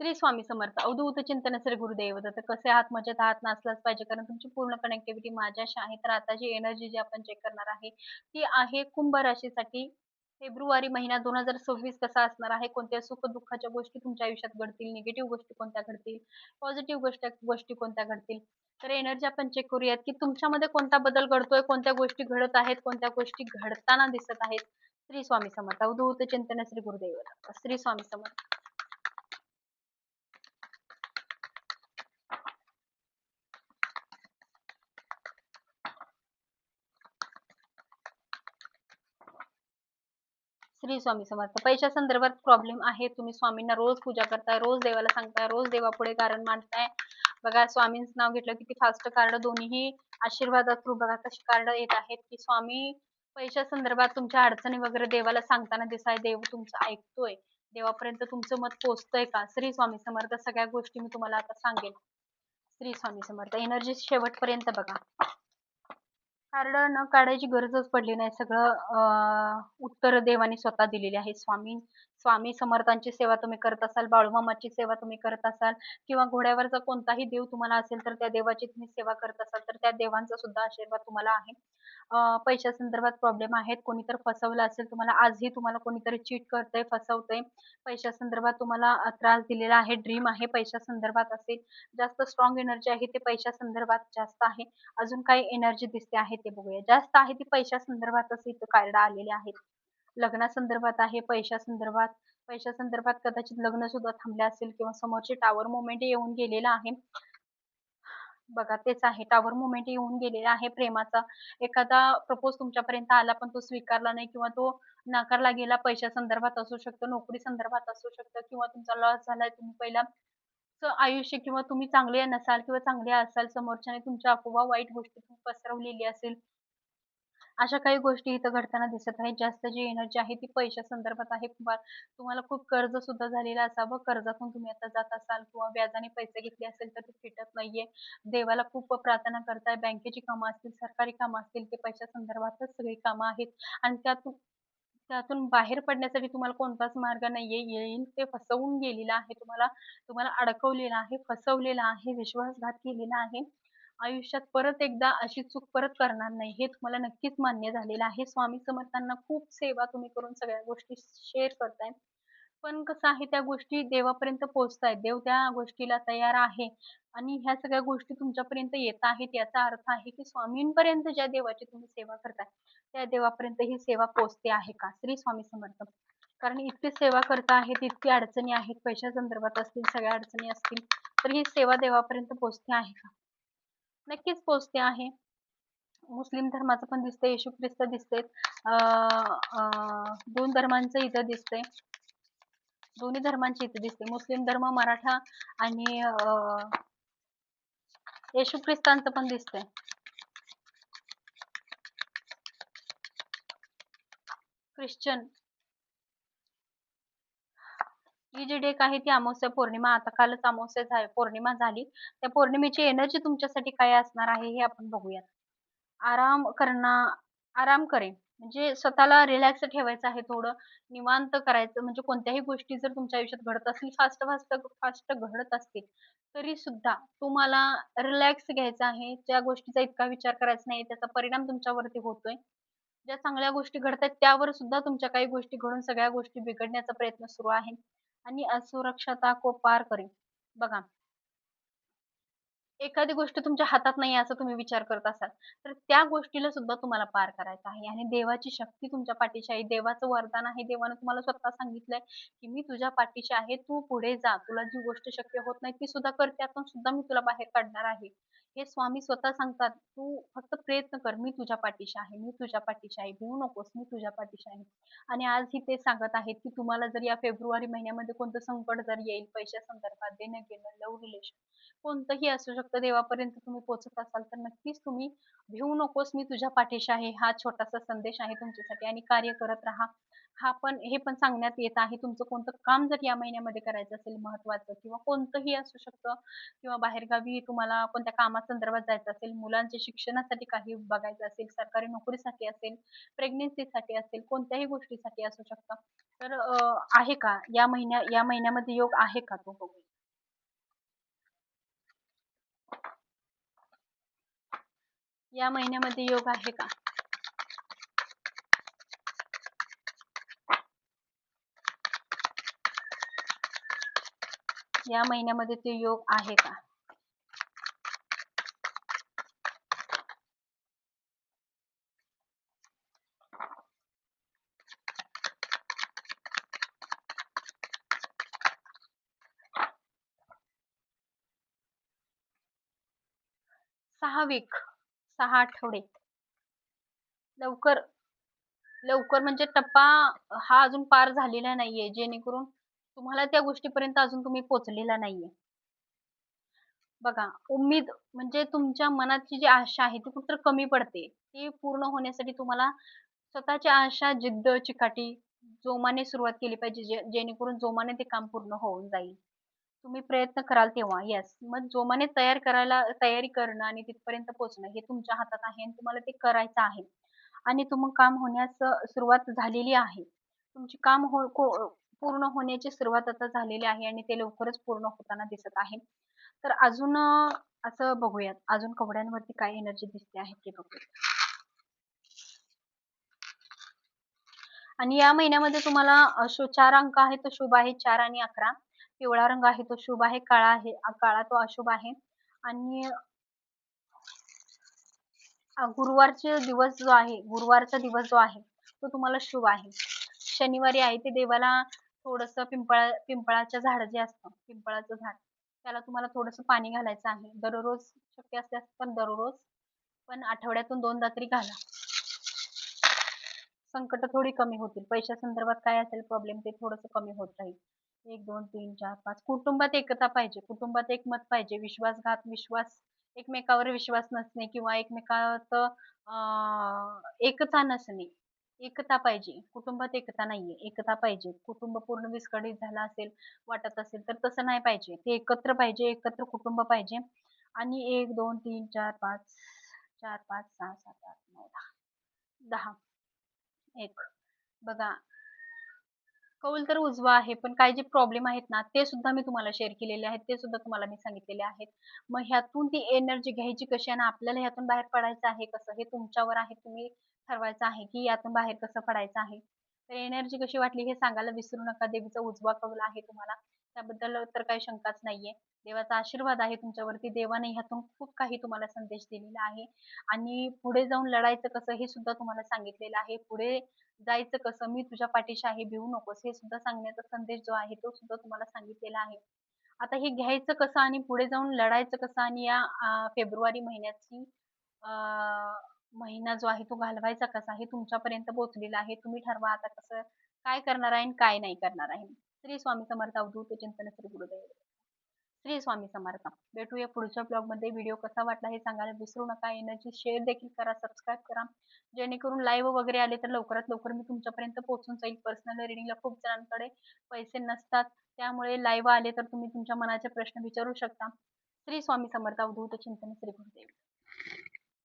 श्री स्वामी समर्थ. अवधूत चिंतन श्री गुरुदेव. दत्त कसे आहात? मजेत आहात? नसलाच पाहिजे. कारण तुमची पूर्ण कनेक्टिव्हिटी माझ्याशी आहे तर आता जी एनर्जी जी आपण चेक करणार आहे ती आहे कुंभ राशीसाठी. फेब्रुवारी महिना दोन हजार सव्वीस कसा असणार आहे? कोणत्या सुख दुःखाच्या गोष्टी तुमच्या आयुष्यात घडतील? निगेटिव्ह गोष्टी कोणत्या घडतील? पॉझिटिव्ह गोष्ट गोष्टी कोणत्या घडतील? तर एनर्जी आपण चेक करूयात की तुमच्यामध्ये कोणता बदल घडतोय? कोणत्या गोष्टी घडत आहेत? कोणत्या गोष्टी घडताना दिसत आहेत? श्री स्वामी समर्थ. अवधूत चिंतन श्री गुरुदेव. श्री स्वामी समर्थ. श्री स्वामी समर्थ. पैशा संदर्भात प्रॉब्लेम आहे. तुम्ही स्वामींना रोज पूजा करताय रोज देवाला सांगताय रोज देवापुढे कारण मांडताय. बघा स्वामींचं नाव घेतलं किती फास्ट कार्ड दोन्ही आशीर्वादात थ्रू बघा कशी कार्ड येत आहेत की स्वामी पैशा संदर्भात तुमच्या अडचणी वगैरे देवाला सांगताना दिसाय देव तुमचं ऐकतोय. देवापर्यंत तुमचं मत पोचतंय का? श्री स्वामी समर्थ सगळ्या गोष्टी मी तुम्हाला आता सांगेन. श्री स्वामी समर्थ एनर्जी शेवटपर्यंत बघा. कार्ड न काढायची गरजच पडली नाही. सगळं उत्तर देवाने स्वतः दिलेली आहे. स्वामी स्वामी समर्थांची सेवा तुम्ही करत असाल बाळूमामाची सेवा तुम्ही करत असाल किंवा घोड्यावरचा कोणताही देव तुम्हाला असेल तर त्या देवाची तुम्ही सेवा करत असाल तर त्या देवांचा सुद्धा आशीर्वाद तुम्हाला आहे. पैशा संदर्भात प्रॉब्लेम आहेत. कोणीतर फसवलं असेल तुम्हाला आजही तुम्हाला कोणीतरी चीट करतंय फसवतंय. पैशा संदर्भात तुम्हाला त्रास दिलेला आहे ड्रीम आहे पैशा संदर्भात असेल जास्त स्ट्रॉंग एनर्जी आहे ते पैशा संदर्भात जास्त आहे. अजून काही एनर्जी दिसते आहे ते बघूया. जास्त आहे ती पैशा संदर्भात असे कार्ड आलेले आहेत. लग्नासंदर्भात आहे पैशासंदर्भात. पैशासंदर्भात कदाचित लग्न सुद्धा थांबले असेल किंवा समोरचे टावर मुवमेंट येऊन गेलेला आहे. बघा तेच आहे. टावर मुवमेंट येऊन गेलेला आहे. प्रेमाचा एखादा प्रपोज तुमच्यापर्यंत आला पण तो स्वीकारला नाही किंवा तो नाकारला गेला पैशा संदर्भात असू शकतो नोकरी संदर्भात असू शकतं किंवा तुमचा लॉस झालाय तुम्ही पहिला आयुष्य किंवा तुम्ही चांगले नसाल किंवा चांगले असाल समोरच्याने तुमच्या अफवा वाईट गोष्टी पसरवलेली असेल अशा काही गोष्टी इथं घडताना दिसत आहेत. जास्त जी एनर्जी आहे ती पैशा संदर्भात आहे. तुम्हाला खूप कर्ज सुद्धा झालेलं असावं. कर्जातून तुम्ही आता जात असाल किंवा व्याजाने पैसे घेतले असेल तर ते फिटत नाहीये. देवाला खूप प्रार्थना करताय. बँकेची कामं असतील सरकारी कामं असतील ते पैशा संदर्भातच सगळी कामं आहेत. आणि त्यातून त्यातून बाहेर पडण्यासाठी तुम्हाला कोणताच मार्ग नाहीये. येईल ते फसवून गेलेलं आहे तुम्हाला. तुम्हाला अडकवलेलं आहे फसवलेला आहे विश्वासघात केलेला आहे. आयुष्यात परत एकदा अशी चूक परत करणार नाही हे तुम्हाला नक्कीच मान्य झालेलं आहे. स्वामी समर्थांना खूप सेवा तुम्ही करून सगळ्या गोष्टी शेअर करताय. पण कसं आहे त्या गोष्टी देवापर्यंत पोहोचतायत. देव त्या गोष्टीला तयार आहे आणि ह्या सगळ्या गोष्टी तुमच्यापर्यंत येत आहेत. याचा अर्थ आहे की स्वामींपर्यंत ज्या देवाची तुम्ही सेवा करताय त्या देवापर्यंत ही सेवा पोहोचते आहे का? श्री स्वामी समर्थ. कारण इतकी सेवा करता आहेत इतकी अडचणी आहेत. पैशा संदर्भात असतील सगळ्या अडचणी असतील तर ही सेवा देवापर्यंत पोहोचते आहे का? नक्कीच पोचते आहे. मुस्लिम धर्माचं पण दिसतंय येशू ख्रिस्त दिसते दोन धर्मांचं इथं दिसतंय. दोन्ही धर्मांची इथे दिसते मुस्लिम धर्म मराठा आणि येशू ख्रिस्तांचं पण दिसतंय. ख्रिश्चन. ही जी डेक आहे ती अमावस्या पौर्णिमा आता कालच अमावस्या झाली पौर्णिमा झाली. त्या पौर्णिमेची एनर्जी तुमच्यासाठी काय असणार आहे हे आपण बघूयात. आराम करणं आराम करेन. म्हणजे स्वतःला रिलॅक्स ठेवायचं आहे थोडं निवांत करायचं. म्हणजे कोणत्याही गोष्टी जर तुमच्या आयुष्यात घडत असतील फास्ट फास्ट फास्ट घडत असतील तरी सुद्धा तुम्हाला रिलॅक्स घ्यायचा आहे. ज्या गोष्टीचा इतका विचार करायचा नाही त्याचा परिणाम तुमच्यावरती होतोय. ज्या चांगल्या गोष्टी घडतात त्यावर सुद्धा तुमच्या काही गोष्टी घडून सगळ्या गोष्टी बिघडण्याचा प्रयत्न सुरू आहे. आणि असुरक्षता को पार करेल बघा. एखादी गोष्ट तुमच्या हातात नाही असं तुम्ही विचार करत असाल तर त्या गोष्टीला सुद्धा तुम्हाला पार करायचं आहे. आणि देवाची शक्ती तुमच्या पाठीशी आहे. देवाचं वरदान आहे. देवानं तुम्हाला स्वतः सांगितलंय की मी तुझ्या पाठीशी आहे. तू पुढे जा. तुला जी गोष्ट शक्य होत नाही ती सुद्धा कर. त्यातून सुद्धा मी तुला बाहेर काढणार आहे. हे स्वामी स्वतः सांगतात तू फक्त प्रयत्न कर मी तुझ्या पाठीशी आहे मी तुझ्या पाठीशी आहे भिवू नकोस मी तुझ्या पाठीशी आहे. आणि आज ही ते सांगत आहेत की तुम्हाला जर या फेब्रुवारी महिन्यामध्ये कोणतं संकट जर येईल पैशा संदर्भात देणं घेणं लव रिलेशन कोणतंही असू शकतं देवापर्यंत तुम्ही पोहोचत असाल तर नक्कीच तुम्ही भिवू नकोस मी तुझ्या पाठीशी आहे हा छोटासा संदेश आहे तुमच्यासाठी आणि कार्य करत राहा. हा पण हे पण सांगण्यात येत आहे तुमचं कोणतं काम जर या महिन्यामध्ये करायचं असेल महत्वाचं किंवा कोणतंही असू शकतं किंवा बाहेरगावी तुम्हाला कोणत्या कामासंदर्भात जायचं असेल, मुलांच्या शिक्षणासाठी काही बघायचं असेल, सरकारी नोकरीसाठी असेल, प्रेग्नेन्सीसाठी असेल, कोणत्याही गोष्टीसाठी असू शकतं. तर आहे का या महिन्या या महिन्यामध्ये योग आहे का तो बघू. या महिन्यामध्ये योग आहे का? या महिन्यामध्ये ते योग आहे का? सहा वीक सहा आठवडे लवकर लवकर म्हणजे टप्पा हा अजून पार झालेला नाहीये जेणेकरून तुम्हाला त्या गोष्टीपर्यंत अजून तुम्ही पोचलेला नाहीये. बघा उम्मीद म्हणजे तुमच्या मनाची जी आशा आहे ती कुठं कमी पडते. ती पूर्ण होण्यासाठी तुम्हाला स्वतःची आशा जिद्द चिकाटी जोमाने सुरुवात केली पाहिजे जेणेकरून जोमाने ते काम पूर्ण होऊन जाईल. तुम्ही प्रयत्न कराल तेव्हा येस मग जोमाने तयार करायला तयारी करणं आणि तिथपर्यंत पोहोचणं हे तुमच्या हातात आहे आणि तुम्हाला ते करायचं आहे. आणि तुम काम होण्यास सुरुवात झालेली आहे. तुमची काम हो पूर्ण होण्याची सुरुवात आता झालेली आहे आणि ते लवकरच पूर्ण होताना दिसत आहे. तर अजून असं बघूयात. अजून कवड्यांवरती काय एनर्जी दिसते आहे ते बघूयात. आणि या महिन्यामध्ये तुम्हाला अ, चार अंक आहे तो शुभ आहे चार आणि अकरा. पिवळा रंग आहे तो शुभ आहे. काळा आहे काळा तो अशुभ आहे. आणि गुरुवारचे दिवस जो आहे गुरुवारचा दिवस जो आहे तो तुम्हाला शुभ आहे. शनिवारी आहे ते देवाला थोडस पिंपळा पिंपळाच्या झाड जे असतं पिंपळाचं झाड त्याला तुम्हाला थोडस पाणी घालायचं आहे. दररोज शक्य असल्यास पण दररोज पण आठवड्यातून दोनदा तरी घाला. संकट थोडी कमी होतील. पैशा संदर्भात काय असेल प्रॉब्लेम ते थोडस कमी होत राहील. एक दोन तीन चार पाच. कुटुंबात एकता पाहिजे. कुटुंबात एकमत पाहिजे. विश्वासघात विश्वास एकमेकावर विश्वास नसणे किंवा एकमेकात अं, एकता नसणे. एकता पाहिजे. कुटुंबात एकता नाहीये. एकता पाहिजे. कुटुंब पूर्ण विस्कळीत झालं असेल वाटत असेल तर तसं नाही पाहिजे. ते एकत्र पाहिजे एकत्र कुटुंब पाहिजे. आणि एक दोन तीन चार पाच चार पाच सहा सात आठ नऊ दहा दहा. एक. बघा. कौल तर उजवा आहे पण काही जे प्रॉब्लेम आहेत ना ते सुद्धा मी तुम्हाला शेअर केलेले आहेत. ते सुद्धा तुम्हाला मी सांगितलेले आहेत. मग ह्यातून ती एनर्जी घ्यायची कशी आणि आपल्याला ह्यातून बाहेर पडायचं आहे कसं हे तुमच्यावर आहे. तुम्ही ठरवायचं आहे की यातून बाहेर कसं पडायचं आहे? तर एनर्जी कशी वाटली हे सांगायला विसरू नका. देवीचा उजवा कौल आहे तुम्हाला. त्याबद्दल तर काही शंकाच नाहीये. देवाचा आशीर्वाद आहे तुमच्यावरती. देवाने ह्यातून खूप काही तुम्हाला संदेश दिलेला आहे. आणि पुढे जाऊन लढायचं कसं हे सुद्धा तुम्हाला सांगितलेलं आहे. पुढे जायचं कसं मी तुझ्या पाठीशी आहे भिवू नकोस हे सुद्धा सांगण्याचा संदेश जो आहे तो सुद्धा तुम्हाला सांगितलेला आहे. आता हे घ्यायचं कसं आणि पुढे जाऊन लढायचं कसं आणि या फेब्रुवारी महिन्याची अं, महिना जो आहे तो घालवायचा कसा हे तुमच्यापर्यंत पोहोचलेला आहे. तुम्ही ठरवा आता कसं काय करणार आहे आणि काय नाही करणार आहे. श्री स्वामी समर्थ अवधूत चिंतन श्री गुरुदेव. श्री स्वामी समर्थ भेटूया पुढच्या ब्लॉगमध्ये. व्हिडिओ कसा वाटला हे सांगायला विसरू नका. एनर्जी शेअर देखील करा सबस्क्राईब करा. जेणेकरून लाईव्ह वगैरे आले तर लवकरात लवकर मी तुमच्यापर्यंत पोहोचून जाईल. पर्सनल रिडिंगला खूप जणांकडे पैसे नसतात. त्यामुळे लाईव्ह आले तर तुम्ही तुमच्या मनाचे प्रश्न विचारू शकता. श्री स्वामी समर्थ अवधूत चिंतन श्री गुरुदेव.